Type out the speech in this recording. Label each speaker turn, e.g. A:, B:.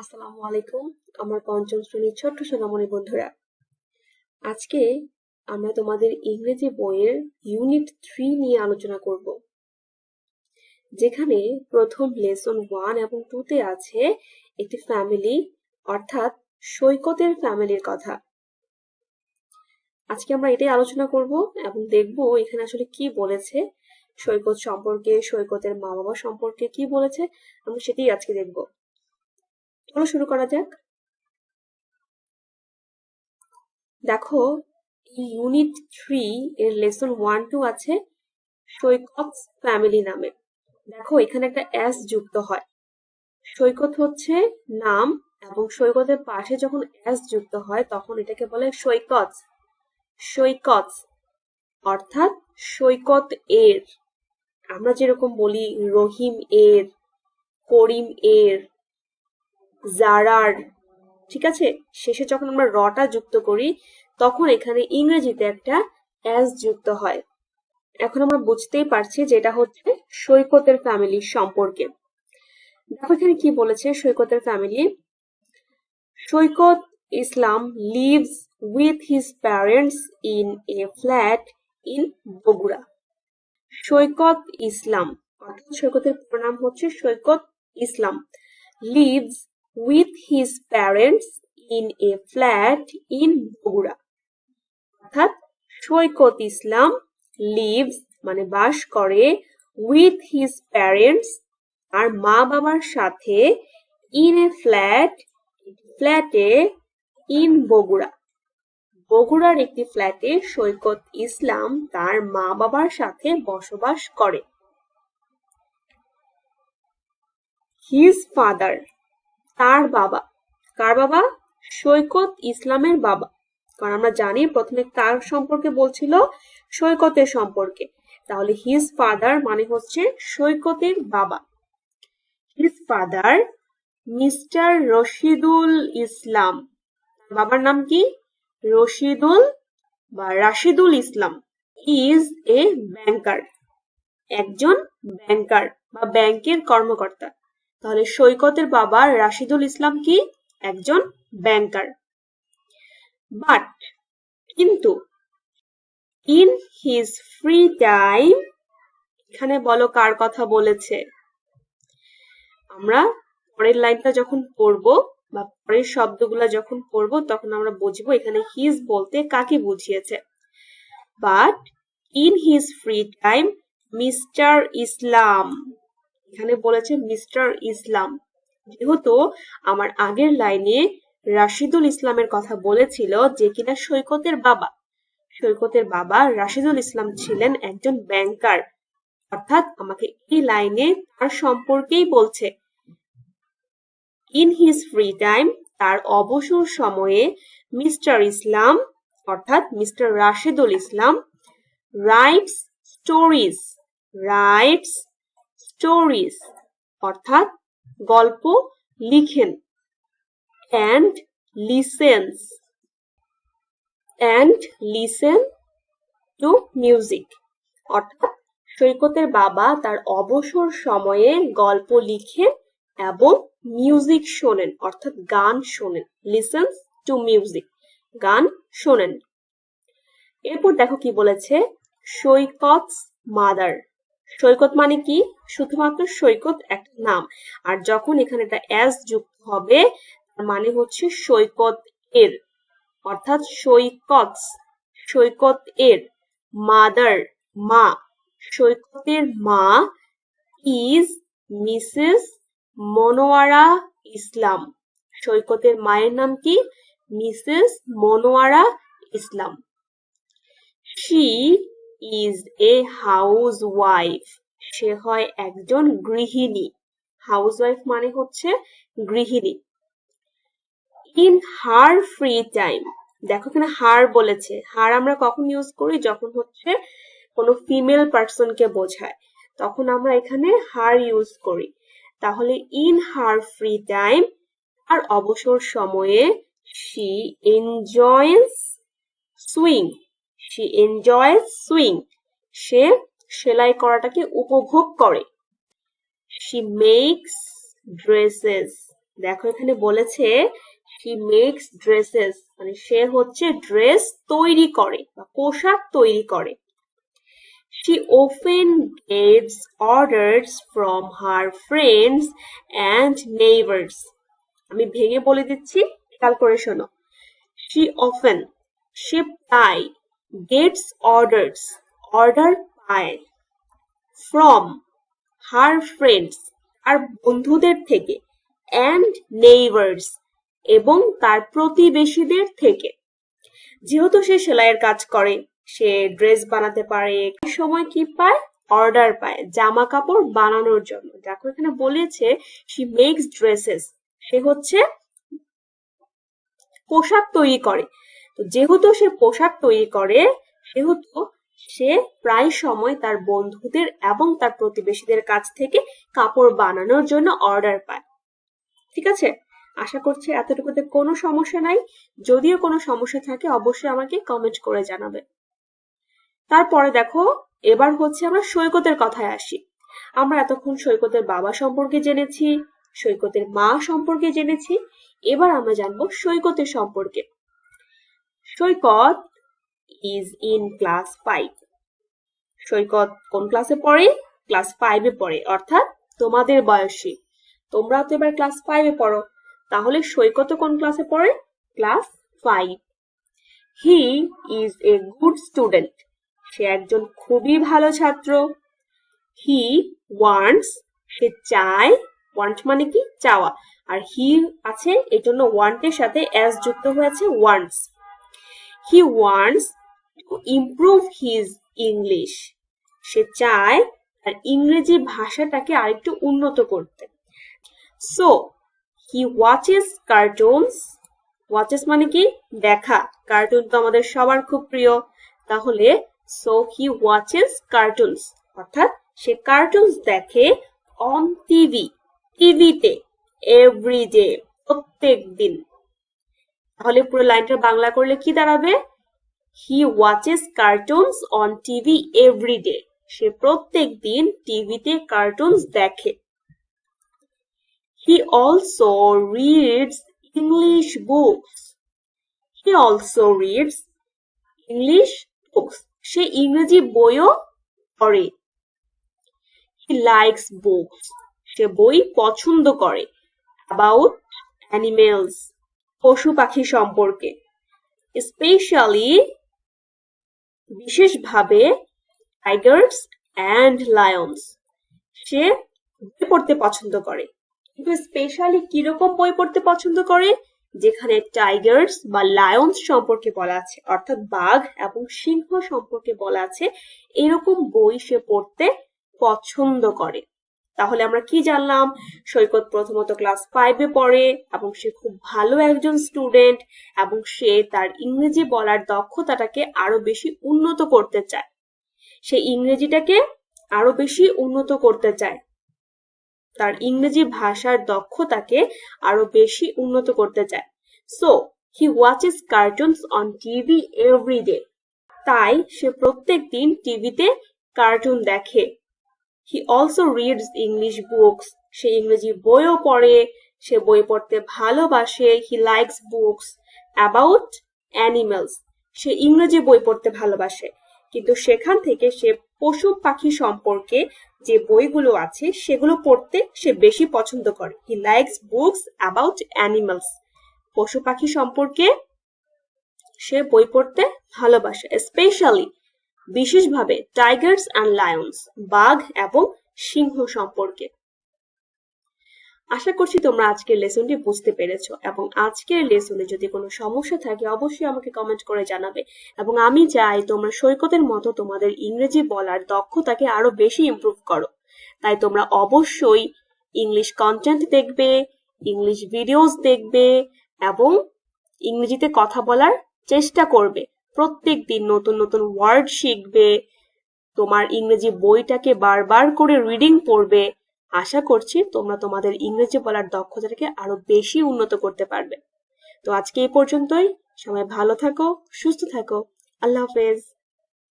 A: আসসালামু আলাইকুম, আমার পঞ্চম শ্রেণির ছোট্ট সোনামণি বন্ধুরা। আজকে আমরা তোমাদের ইংরেজি বইয়ের ইউনিট থ্রি নিয়ে আলোচনা করব, যেখানে প্রথম লেসন ওয়ান এবং টুতে আছে একটি ফ্যামিলি অর্থাৎ সৈকতের ফ্যামিলির কথা। আজকে আমরা এটাই আলোচনা করব এবং দেখব এখানে আসলে কি বলেছে, সৈকত সম্পর্কে, সৈকতের মা বাবা সম্পর্কে কি বলেছে আমরা সেটাই আজকে দেখব। চলো শুরু করা যাক। দেখো ইউনিট থ্রি এর লেসন ওয়ান টু আছে সৈকত ফ্যামিলি নামে। দেখো, এখানে একটা এস যুক্ত হয়। সৈকত হচ্ছে নাম এবং সৈকতের পাশে যখন এস যুক্ত হয়, তখন এটাকে বলে সৈকত সৈকত অর্থাৎ সৈকত এর। আমরা যেরকম বলি রহিম এর, করিম এর জারার। ঠিক আছে? শেষে যখন আমরা রটা যুক্ত করি, তখন এখানে ইংরেজিতে একটা অ্যাস যুক্ত হয়। এখন আমরা বুঝতেই পারছি যে এটা হচ্ছে সৈকতের ফ্যামিলির সম্পর্কে। দেখো এখানে কি বলেছে সৈকতের family Saikat Islam lives with his parents in a flat in Bogura. Saikat Islam, অর্থাৎ সৈকতের প্রণাম হচ্ছে Saikat Islam. Lives with his parents in a flat in Bogura অর্থাৎ সৈকত ইসলাম লিভস মানে বাস করে উইথ হিজ প্যারেন্টস আর মা বাবার সাথে ইন এ ফ্ল্যাট ফ্ল্যাটে ইন বগুড়া বগুড়ার একটি ফ্ল্যাটে সৈকত ইসলাম তার মা বাবার সাথে বসবাস করে। হিজ ফাদার তার বাবা। কার বাবা? সৈকত ইসলামের বাবা। কারণ আমরা জানি প্রথমে কার সম্পর্কে বলছিল সৈকতের সম্পর্কে। তাহলে হিজ ফাদার মানে হচ্ছে সৈকতের বাবা। His father mister Rashidul Islam. বাবার নাম কি? রশিদুল বা Rashidul Islam. Is a banker একজন ব্যাংকার বা ব্যাংকের কর্মকর্তা। তাহলে সৈকতের বাবা রাশিদুল ইসলাম কি? একজন ব্যাংকার বাট কিন্তু ইন হিজ ফ্রি টাইম এখানে বলো কার কথা বলেছে? আমরা পরের লাইনটা যখন পড়ব বা পরের শব্দগুলা যখন পড়ব, তখন আমরা বুঝব এখানে হিজ বলতে কাকে বুঝিয়েছে। But in his free time mister Islam এখানে বলেছে মিস্টার ইসলাম। যেহেতু আমার আগের লাইনে রাশিদুল ইসলামের কথা বলেছিল যে কিনা সৈকতের বাবা সৈকতের বাবা রাশিদুল ইসলাম ছিলেন একজন ব্যাংকার অর্থাৎ আমাকে এই লাইনে তার সম্পর্কেই বলছে। ইন হিজ ফ্রি টাইম তার অবসর সময়ে মিস্টার ইসলাম, অর্থাৎ mister Rashidul Islam writes stories writes stories অর্থাৎ গল্প লিখেন। And listens and listen to music অর্থাৎ সৈকতের বাবা তার অবসর সময়ে গল্প লিখেন এবং মিউজিক শোনেন, অর্থাৎ গান শোনেন। লিসেন্স টু মিউজিক গান শোনেন। এরপর দেখো কি বলেছে সৈকত মাদার। সৈকত মানে কি? শুধুমাত্র সৈকত একটা নাম। আর যখন এখানে একটা এস যুক্ত হবে মানে হচ্ছে সৈকত এর। অর্থাৎ সৈকত সৈকত এর মাদার মা। সৈকতের মা ইজ মিসেস মনোয়ারা ইসলাম। সৈকতের মায়ের নাম কি? Mrs Monowara Islam. She is a housewife সে হয় একজন গৃহিণী। হাউস ওয়াইফ মানে হচ্ছে গৃহিণী। ইন হার ফ্রি টাইম দেখো এখানে হার বলেছে। হার আমরা কখন ইউজ করি? যখন হচ্ছে কোনো ফিমেল পার্সনকে বোঝায়। তখন আমরা এখানে হার ইউজ করি। তাহলে ইন হার ফ্রি টাইম আর অবসর সময়ে she enjoys sewing she enjoys sewing সে সেলাই করাটাকে উপভোগ করে। শি মেক্স ড্রেসেস দেখো এখানে বলেছে, she makes dresses. মানে সে হচ্ছে ড্রেস তৈরি করে বা পোশাক তৈরি করে। She often gets orders from her friends and neighbors. আমি ভেঙে বলে দিচ্ছি, খেয়াল করে শোনো। She often, সে প্রায় gets orders অর্ডার পায় from her friends আর বন্ধুদের থেকে and neighbors এবং তার প্রতিবেশীদের থেকে। যেহেতু সে সেলাইয়ের কাজ করে, সে ড্রেস বানাতে পারে, সময় কি পায়? অর্ডার পায় জামা কাপড় বানানোর জন্য। দেখো এখানে বলেছে সি মেক্স ড্রেসেস সে হচ্ছে পোশাক তৈরি করে। যেহেতু সে পোশাক তৈরি করে, সেহেতু সে প্রায় সময় তার বন্ধুদের এবং তার প্রতিবেশীদের কাছ থেকে কাপড় বানানোর জন্য অর্ডার পায়। ঠিক আছে? আশা করছি এতটুকুতে কোনো সমস্যা নাই। যদিও কোনো সমস্যা থাকে, অবশ্যই আমাকে কমেন্ট করে জানাবে। তারপরে দেখো, এবার হচ্ছে আমরা সৈকতের কথায় আসি। আমরা এতক্ষণ সৈকতের বাবা সম্পর্কে জেনেছি, সৈকতের মা সম্পর্কে জেনেছি। এবার আমরা জানব সৈকতের সম্পর্কে। Saikat is in class five Saikat কোন ক্লাসে পড়ে? ক্লাস ফাইভে পড়ে। অর্থাৎ তোমাদের বয়সী। তোমরা তো এবার ক্লাস ফাইভে পড়ো। তাহলে সৈকত কোন ক্লাসে পড়ে? Class five he is a good student সে একজন খুবই ভালো ছাত্র। হি ওয়ান্টস সে চায় ওয়ান্ট মানে কি? চাওয়া। আর হি আছে এই জন্য ওয়ান্টের সাথে এস যুক্ত হয়েছে wants he wants to improve his English সে চায় তার ইংরেজি ভাষাটাকে আরেকটু উন্নত করতে। So he watches cartoons watches মানে কি? দেখা। কার্টুন তো আমাদের সবার খুব প্রিয়। তাহলে সো হি ওয়াচেস কার্টুনস অর্থাৎ, সে কার্টুনস দেখে অন টিভি টিভিতে এভরিডে প্রত্যেক দিন তাহলে পুরো লাইনটা বাংলা করলে কি দাঁড়াবে he watches cartoons on TV every day সে প্রত্যেক দিন টিভিতে কার্টুনস দেখে He also reads English books. He also reads English books. সে ইংরেজি বইও পড়ে হি likes books. সে বই পছন্দ করে about animals. পশু পাখি সম্পর্কে। স্পেশালি বিশেষভাবে টাইগার্স অ্যান্ড লায়ন্স সে বই পড়তে পছন্দ করে। কিন্তু স্পেশালি কীরকম বই পড়তে পছন্দ করে? যেখানে টাইগার্স বা লায়ন্স সম্পর্কে বলা আছে, অর্থাৎ বাঘ এবং সিংহ সম্পর্কে বলা আছে, এরকম বই সে পড়তে পছন্দ করে। তাহলে আমরা কি জানলাম? সৈকত প্রথমত ক্লাস ফাইভে পড়ে এবং সে খুব ভালো একজন স্টুডেন্ট এবং সে তার ইংরেজি বলার দক্ষতাটাকে আরও বেশি উন্নত করতে চায়। সে ইংরেজিটাকে আরও বেশি উন্নত করতে চায়। তার ইংরেজি ভাষার দক্ষতাকে আরও বেশি উন্নত করতে চায়। So he watches cartoons on TV everyday তাই সে প্রত্যেক দিন টিভিতে কার্টুন দেখে। He also reads English books সে ইংরেজি বইও পড়ে, সে বই পড়তে ভালোবাসে he likes books about animals সে ইংরেজি বই পড়তে ভালোবাসে। কিন্তু সেখান থেকে সে পশু পাখি সম্পর্কে যে বইগুলো আছে, সেগুলো পড়তে সে বেশি পছন্দ করে। He likes books about animals পশু পাখি সম্পর্কে সে বই পড়তে ভালোবাসে স্পেশালি বিশেষভাবে টাইগার্স অ্যান্ড লায়ন্স বাঘ এবং সিংহ সম্পর্কে। আশা করছি তোমরা আজকের লেসনটি বুঝতে পেরেছ এবং আজকের লেসনে যদি কোনো সমস্যা থাকে অবশ্যই আমাকে কমেন্ট করে জানাবে এবং আমি চাই তোমরা সৈকতের মতো তোমাদের ইংরেজি বলার দক্ষতাকে আরও বেশি ইমপ্রুভ করো। তাই তোমরা অবশ্যই ইংলিশ কন্টেন্ট দেখবে ইংলিশ ভিডিওস দেখবে এবং ইংরেজিতে কথা বলার চেষ্টা করবে। প্রত্যেক দিন নতুন নতুন ওয়ার্ড শিখবে, তোমার ইংরেজি বইটাকে বারবার করে রিডিং পড়বে। আশা করছি তোমরা তোমাদের ইংরেজি বলার দক্ষতাটাকে আরও বেশি উন্নত করতে পারবে। তো আজকে এই পর্যন্তই। সবাই ভালো থাকো, সুস্থ থাকো। আল্লাহ হাফেজ।